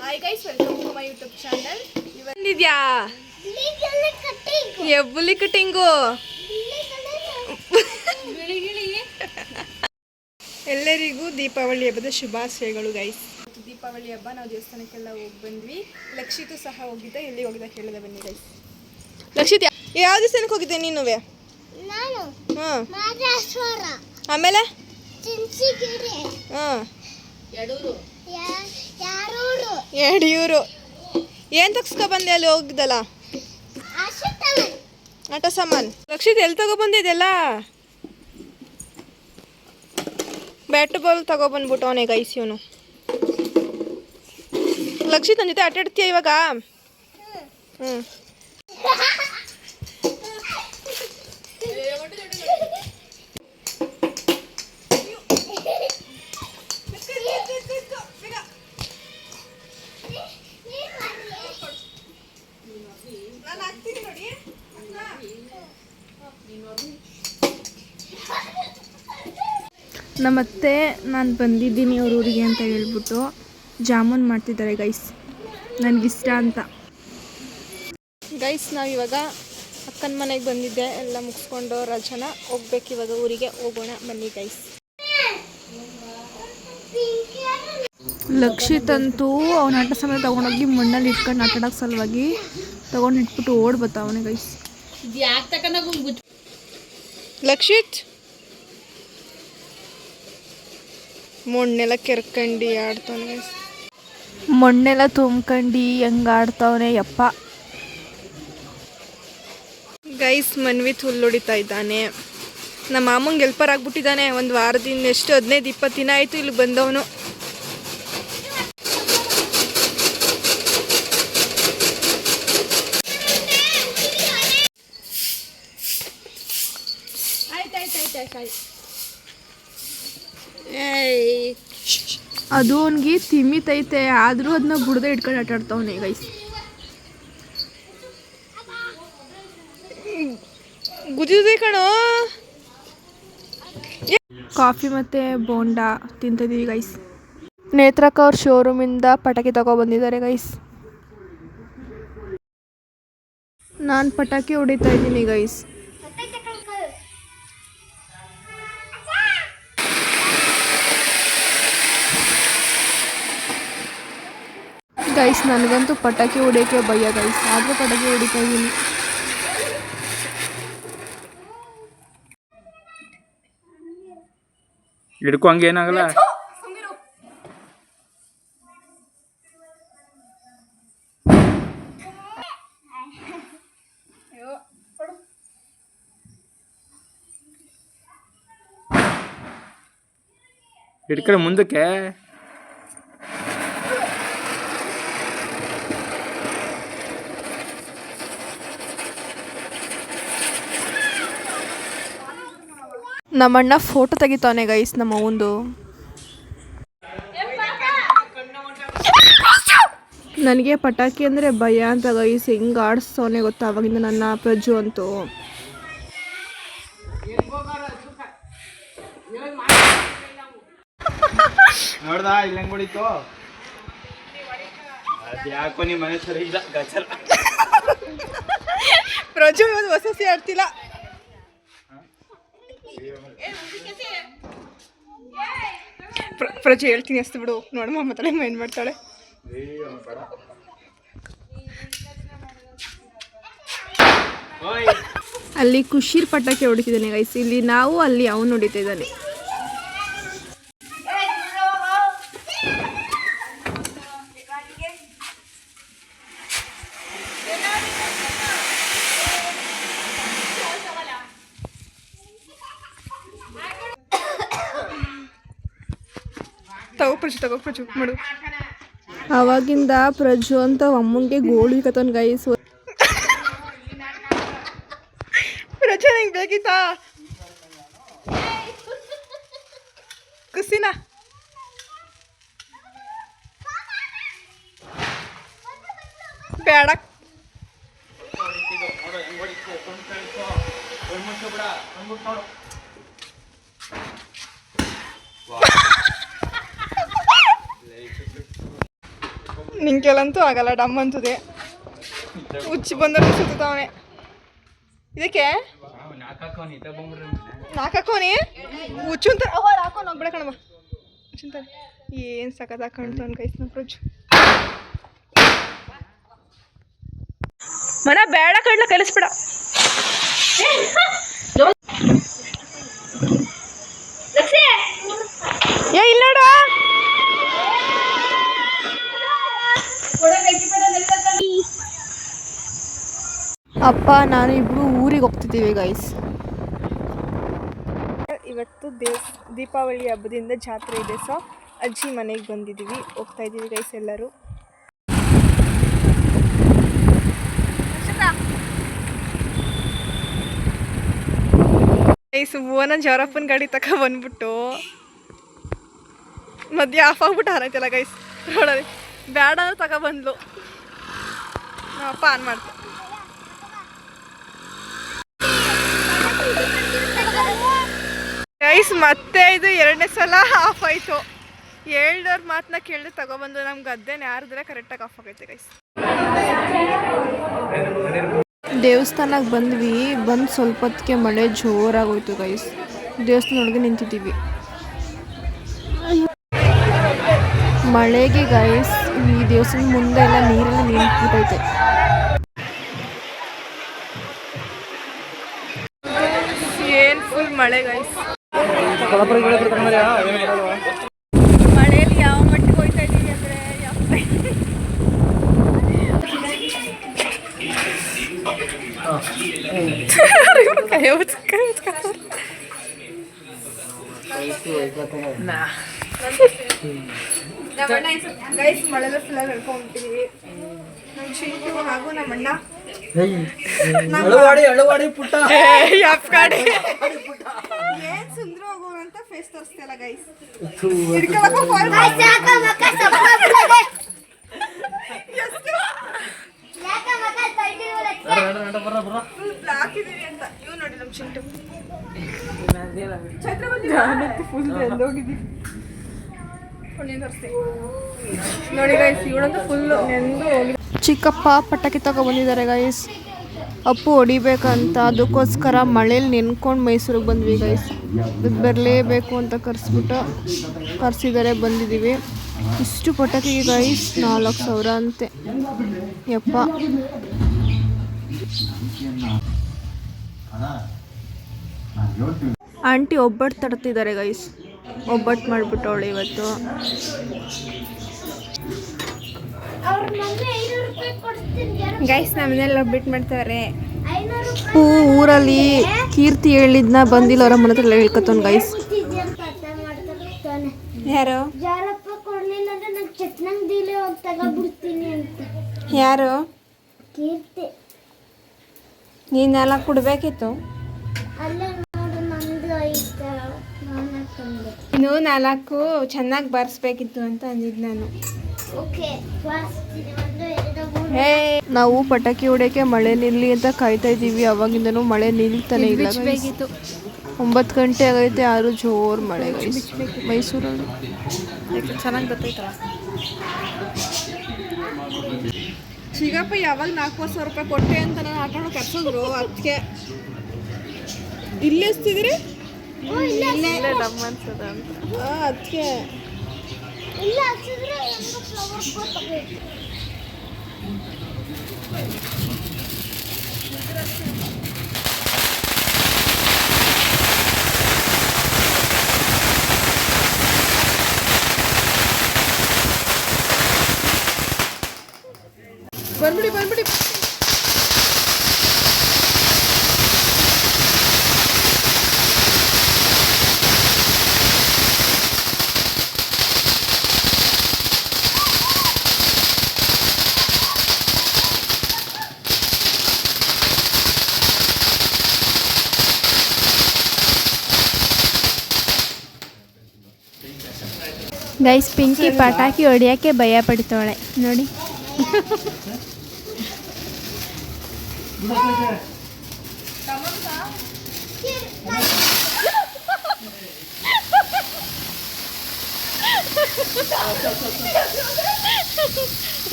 Hi guys welcome to my YouTube channel ಬಂದಿದ್ಯಾ? Ebbuli cutting ಎಲ್ಲರಿಗೂ ದೀಪಾವಳಿ ಹಬ್ಬದ ಶುಭಾಶಯಗಳು ಗೈಸ್ ದೀಪಾವಳಿ ಹಬ್ಬ ನಾವು ದೇವಸ್ಥಾನಕ್ಕೆಲ್ಲ ಹೋಗಿ ಬಂದ್ವಿ. ಲಕ್ಷಿತು ಸಹ ಹೋಗಿದ್ದೆ ಎಲ್ಲಿ ಹೋಗಿದ್ದ ಕೇಳಿದೆ ಬನ್ನಿ ಗೈಸ್ ಲಕ್ಷಿತ್ ಯಾವ ದೇವಸ್ಥಾನಕ್ಕೆ ಹೋಗಿದ್ದೆ ನೀನು ನಾನು ಹಾಂ. ಆಮೇಲೆ? ಹಾಂ. ಯಾರೂರು ಯಡಿಯೂರು ಏನು ತಗ್ಸ್ಕೊ ಬಂದೆ ಅಲ್ಲಿ ಹೋಗಿದ್ದಲ್ಲ? ಆಟ ಸಾಮಾನು. ಲಕ್ಷಿತ್ ಎಲ್ಲಿ ತಗೊಬಂದಿದೆಲ್ಲ ಬ್ಯಾಟ್ ಬಾಲ್ ತಗೊಬಂದ್ಬಿಟ್ಟು ಅವನೇ ಗೈಸ್ ಇವನು. ಲಕ್ಷಿತ್ ನನ್ನ ಜೊತೆ ಆಟಾಡ್ತೀಯ ಇವಾಗ? ಹ್ಞೂ ನಮ್ಮತ್ತೆ ನಾನು ಬಂದಿದ್ದೀನಿ ಅವ್ರ ಊರಿಗೆ ಅಂತ ಹೇಳ್ಬಿಟ್ಟು ಜಾಮೂನ್ ಮಾಡ್ತಿದ್ದಾರೆ ಗೈಸ್ ನನಗಿಷ್ಟ ಅಂತ. ಗೈಸ್ ನಾವು ಇವಾಗ ಅಕ್ಕನ ಮನೆಗೆ ಬಂದಿದ್ದೆ. ಎಲ್ಲ ಮುಗಿಸ್ಕೊಂಡು ರಜನ ಹೋಗ್ಬೇಕು ಇವಾಗ ಊರಿಗೆ ಹೋಗೋಣ ಬನ್ನಿ ಗೈಸ್ ಲಕ್ಷಿತ್ ಅಂತೂ ಅವ್ನ ಆಟ ಸಮಯ ತಗೊಂಡೋಗಿ ಮಣ್ಣಲ್ಲಿ ಇಟ್ಕೊಂಡು ಆಟ ಆಡೋಕೆ ಸಲುವಾಗಿ ತೊಗೊಂಡು ಇಟ್ಬಿಟ್ಟು ಓಡ್ ಬರ್ತಾವನೆ ಗೈಸ್ ಲಕ್ಷಿತ್! ಮಣ್ಣೆಲ್ಲ ಕೆರ್ಕಂಡು ಆಡ್ತಾನೆ ಮಣ್ಣೆಲ್ಲ ತುಂಬ್ಕಂಡು ಹೆಂಗೆ ಆಡ್ತಾವನೆ ಯಪ್ಪ. ಗೈಸ್ ಮನ್ವಿತ್ ಹುಲ್ಲೊಡಿತಾ ಇದ್ದಾನೆ. ನಮ್ಮ ಮಾಮಂಗೆ ಎಲ್ಪರ್ ಆಗ್ಬಿಟ್ಟಿದ್ದಾನೆ. ಒಂದು ವಾರದಿಂದ ಎಷ್ಟು ಹದಿನೈದು ಇಪ್ಪತ್ತು ದಿನ ಆಯಿತು ಇಲ್ಲಿ ಬಂದವನು. ಅದು ಅವನಿಗೆ ತಿಮ್ಮಿತೈತೆ ಆದರೂ ಅದನ್ನ ಬುಡ್ದೆ ಇಟ್ಕೊಂಡು ಆಟ ಆಡ್ತಾವನೆ ಗೈಸ್ ಗುಜಿದೆ ಕಣೋ. ಕಾಫಿ ಮತ್ತು ಬೋಂಡಾ ತಿಂತಿದ್ದೀವಿ ಗೈಸ್ ನೇತ್ರಕ್ಕ ಅವ್ರ ಶೋರೂಮಿಂದ ಪಟಾಕಿ ತಗೊಬಂದಿದ್ದಾರೆ ಗೈಸ್ ನಾನು ಪಟಾಕಿ ಹೊಡಿತಾ ಇದ್ದೀನಿ ಗೈಸ್ ಗೈಸ್ ನನಗಂತೂ ಪಟಾಕಿ ಹೊಡಿಯೋಕ್ಕೆ ಭಯ ಗೈಸ್ ಆದರೂ ಪಟಾಕಿ ಹೊಡಿತಾ ಇದ್ದೀನಿ ಹಿಡ್ಕೊ ಹಂಗೇನಾಗಲ್ಲ? ಹಿಡ್ಕಡೆ ಮುಂದಕ್ಕೆ. ನಮ್ಮಣ್ಣ ಫೋಟೋ ತೆಗಿತಾನೆ ಗೈಸ್ ನಮ್ಮ ಒಂದು ನನಗೆ ಪಟಾಕಿ ಅಂದರೆ ಭಯ ಅಂತ ಗೈಸ್ ಹೆಂಗೆ ಆಡಿಸ್ತವನೆ ಗೊತ್ತಾ? ಅವಾಗಿಂದ ನನ್ನ ಪ್ರಜು ಅಂತೂ. ನೋಡ್ದಾ ಇಲ್ಲ ಹೆಂಗ್ ಹೊಡಿತು? ಯಾಕೋ ನಿಮ್ಮ ಮನೆ ಸರಿ ಇಲ್ಲ ಗಚಲ ಪ್ರಜು ಇವತ್ತು ಹೊಸ ಹೊಸ ಆಡ್ತಿಲ್ಲ ಪ್ರಜು ಹೇಳ್ತೀನಿ ಅಷ್ಟು ಬಿಡು. ನೋಡಮ್ಮ ಮತ್ತೆ ಏನು ಮಾಡ್ತಾಳೆ. ಅಲ್ಲಿ ಖುಷಿರ್ ಪಟಾಕಿ ಹೊಡಿತಿದ್ದಾನೆ ಗೈಸ್ ಇಲ್ಲಿ ನಾವು, ಅಲ್ಲಿ ಅವನು ಹೊಡಿತಾ ಇದ್ದಾನೆ. ತಗೋ ಪ್ರಜು ಮಾಡು. ಅವಾಗಿಂದ ಪ್ರಜು ಅಂತ ಅಮ್ಮಂಗೆ ಗೋಳಿ ಕತನ್ ಗೈಸ್ ಪ್ರಜು ನಿಂಗೆ ಬೇಕಿತ್ತಾ? ಕುಸಿನ ಬೇಡ ಬಿಡ. ನೋಡು ನಿಂಗೆಲ್ಲಂತೂ ಆಗಲ್ಲ, ಡಮ್ ಅಂತದೆ. ಉಚ್ಚಿ ಬಂದ್ರೆ ಸುತ್ತಾವನೆ ಇದಕ್ಕೆ? ನಾಲ್ಕಾಕೋನಿ ಹುಚ್ಚು ಅಂತ ಅವ ಹಾಕೋ ಕಣಮ್ಮ. ಹುಚ್ಚುಂತಾರೆ ಏನು ಸಖತ್ ಹಾಕೊಂಡು ನನ್ನ ಕೈಸ್ ನಮ್ಮ ಫ್ರಿಜ್ ಮನ ಬೇಡ ಕಡ್ಲ ಕಲಿಸ್ಬೇಡ. ಅಪ್ಪ, ನಾನು ಇಬ್ರು ಊರಿಗೆ ಹೋಗ್ತಿದ್ದೀವಿ ಗೈಸ್ ಇವತ್ತು ದೇವ್ ದೀಪಾವಳಿ ಹಬ್ಬದಿಂದ ಜಾತ್ರೆ ಇದೆ ಸೊ ಅಜ್ಜಿ ಮನೆಗೆ ಬಂದಿದ್ದೀವಿ, ಹೋಗ್ತಾ ಇದ್ದೀವಿ ಗೈಸ್ ಎಲ್ಲರೂ. ಗೈಸ್ ಭುವನ ಜವರಪ್ಪನ ಗಾಡಿ ತಕ ಬಂದ್ಬಿಟ್ಟು. ಮಧ್ಯ ಆಫ್ ಆಗ್ಬಿಟ್ಟು ಹಾರೈತಲ್ಲ ಗೈಸ್ ರೋಡಲ್ಲಿ ಬ್ಯಾಡ ಅಂದ್ರೆ ತಕ ಬಂದ್ಲು. ನಮ್ಮ ಅಪ್ಪ ಆನ್ ಮಾಡ್ತು. ಗೈಸ್ ಮತ್ತೆ ಇದು ಎರಡನೇ ಸಲ ಆಫ್ ಆಯಿತು. ಹೇಳ್ದವ್ರ ಮಾತನ್ನ ಕೇಳಿದ್ರೆ ತಗೊಬಂದು, ನಮ್ಗೆ ಗದ್ದೆನ ಯಾರಿದ್ರೆ ಕರೆಕ್ಟಾಗಿ ಆಫ್ ಆಗೈತೆ ಗೈಸ್ ದೇವಸ್ಥಾನಕ್ಕೆ ಬಂದ್ವಿ, ಬಂದು ಸ್ವಲ್ಪ ಹೊತ್ತಿಗೆ ಮಳೆ ಜೋರಾಗೋಯ್ತು ಗೈಸ್ ದೇವಸ್ಥಾನ ಒಳಗೆ ನಿಂತಿದ್ದೀವಿ. ಮಳೆಗೆ ಗೈಸ್ ಈ ದೇವಸ್ಥಾನ ಮುಂದೆ ಎಲ್ಲ ನೀರೆಲ್ಲ ನಿಂತ್ಬಿಟ್ಟೈತೆ ಮಳೆ ಗೈಸ್ ಮಳೆಯಲ್ಲಿ ಯಾವ ಮಟ್ಟಿಗೆ ಹೋಯ್ತಾ ಇದ್ದೀವಿ ಅಂದರೆ ಗೈಸ್ ಮಳೆಲ್ಲ ಫುಲ್ಲ ಹೇಳ್ಕೊಂಡ್ಬಿಟ್ಟಿವಿ ನಮ್ಮ ಶಿಂಟು ಹಾಗೂ ನಮ್ಮ ಅಣ್ಣ ಅಳುವಾಡಿ ಅಳುವಾಡಿ ಪುಟ್ಟ. ಯಪ್ಕಾಡಿ ಏನ್ ಸುಂದ್ರ ಹೋಗೋ ಅಂತ ಫೇಸ್ ತೋರಿಸ್ತಿಲ್ಲ ಗೈಸ್ ಹಿಡ್ಕೊಳಕ್ಕೂ ಫೋನ್ ಬ್ಲಾಕ್ ಇದೀವಿ ಅಂತ. ಇವ್ ನೋಡಿ ನಮ್ಮ ಚಿಂಟು. ಫುಲ್ ಎಂದೋಗಿದ್ದೀವಿ ನೋಡಿ ಗೈಸ್ ಇವಳಂತೂ ಫುಲ್ ನೆಂದು ಹೋಗಿ ಚಿಕ್ಕಪ್ಪ ಪಟಾಕಿ ತಗೊಬಂದಿದ್ದಾರೆ ಗೈಸ್ ಅಪ್ಪು ಹೊಡಿಬೇಕಂತ ಅದಕ್ಕೋಸ್ಕರ ಮಳೇಲಿ ನೆನ್ಕೊಂಡು ಮೈಸೂರಿಗೆ ಬಂದ್ವಿ ಗೈಸ್ ಬರಲೇಬೇಕು ಅಂತ ಕರೆಸ್ಬಿಟ್ಟು ಕರೆಸಿದ್ದಾರೆ, ಬಂದಿದ್ದೀವಿ. ಇಷ್ಟು ಪಟಾಕಿ ಗೈಸ್ ನಾಲ್ಕು ಸಾವಿರ ಅಂತೆ. ಯಪ್ಪ. ಆಂಟಿ ಒಬ್ಬಟ್ಟು ತಡ್ತಿದ್ದಾರೆ ಗೈಸ್ ಒಬ್ಬಟ್ಟು ಮಾಡಿಬಿಟ್ಟವಳು ಇವತ್ತು. ಗೈಸ್ ನಮ್ಮನೆಲ್ಲ ಒಬ್ಬಟ್ಟು ರೂಪಾಯಿ ಅಪ್ಪು ಊರಲ್ಲಿ ಕೀರ್ತಿ ಹೇಳಿದ್ನ ಬಂದಿಲ್ಲ ಅವ್ರ ಮನೆ ಹತ್ರ ಹೇಳ್ಕೊತಾನೆ ಗೈಸ್ ಯಾರು? ಯಾರು? ಕೀರ್ತಿ. ನೀನು ನಾಲ್ಕು ಕೊಡ್ಬೇಕಿತ್ತು? ಅಲ್ಲೇ ನಂದು ಐತೆ. ನಾನು ತಂದೆ. ಇನ್ನು ನಾಲ್ಕು ಚೆನ್ನಾಗಿ ಬರ್ಸ್ಬೇಕಿತ್ತು ಅಂತ ಅಂದಿದ್ದು ನಾನು. ನಾವು ಪಟಾಕಿ ಹೊಡೆಯಕ್ಕೆ ಮಳೆ ನಿಲ್ಲಿ ಅಂತ ಕಾಯ್ತಾ ಇದ್ದೀವಿ. ಅವಾಗಿಂದನೂ ಮಳೆ ನಿಲ್ತಾನೆ ಇಲ್ಲ. ಒಂಬತ್ತು ಗಂಟೆ ಆಗೈತೆ ಆರು ಜೋರು ಮಳೆ. ಮೈಸೂರಲ್ಲಿ. ಚೆನ್ನಾಗಿ ಬರ್ತೈತಲ್ಲ ಸಿಗಪ್ಪ ಯಾವಾಗ ನಾಲ್ಕೂವರೆ ಸಾವಿರ ರೂಪಾಯಿ ಕೊಟ್ಟೆ ಅಂತ ನಾನು ಹಾಕೊಂಡು ಕರ್ಸಿದ್ರು ಅದಕ್ಕೆ. ಇಲ್ಲಿ ಎಷ್ಟಿದ್ರಿ ಅದಕ್ಕೆ. ಇಲ್ಲ ಹಚ್ಚಿದ್ರೆ ಹೆಂಗೋ ಫ್ಲವರ್ ಕೊಟ್ಟಬೇಕು ಬಂದ್ಬಿಡಿ ಬಂದ್ಬಿಡಿ ಗೈಸ್ ಪಿಂಕಿ ಪಟಾಕಿ ಹೊಡಿಯೋಕ್ಕೆ ಭಯ ಪಡ್ತಾಳೆ ನೋಡಿ.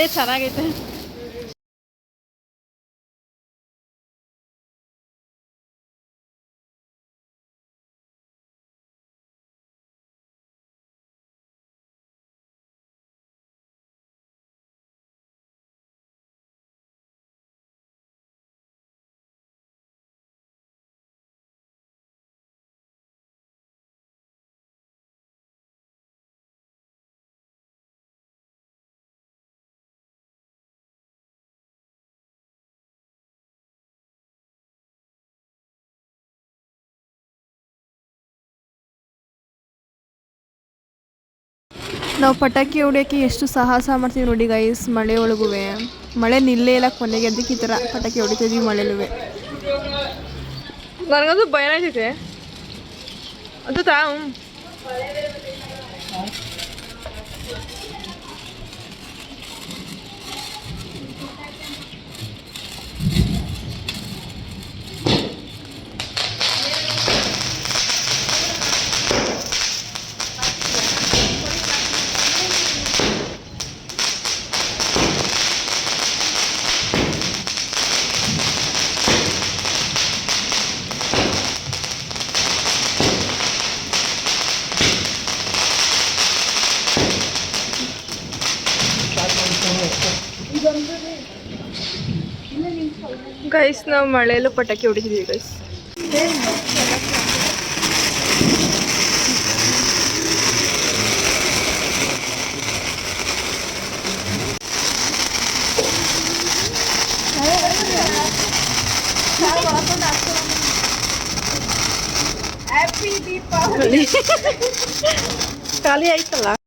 ಏ ಚೆನ್ನಾಗೈತೆ. ನಾವು ಪಟಾಕಿ ಹೊಡಿಯೋಕ್ಕೆ ಎಷ್ಟು ಸಾಹಸ ಮಾಡ್ತೀವಿ ನೋಡಿ ಗೈಸ್ ಮಳೆ ಒಳಗೂ ಮಳೆ ನಿಲ್ಲೇ ಇಲ್ಲ ಕೊನೆಗೆ ಅದಕ್ಕೆ ಈ ಥರ ಪಟಾಕಿ ಹೊಡಿತಿದ್ವಿ ಮಳೆಲೂ ನನಗಂತೂ ಭಯ ಆಯ್ತೈತೆ ಅದು ತಾ ಗೈಸ್ ನಾವು ಮಳೆಯಲ್ಲೂ ಪಟಾಕಿ ಹೊಡಿತಿದ್ವಿ ಗೈಸ್ ಖಾಲಿ ಆಯ್ತಲ್ಲ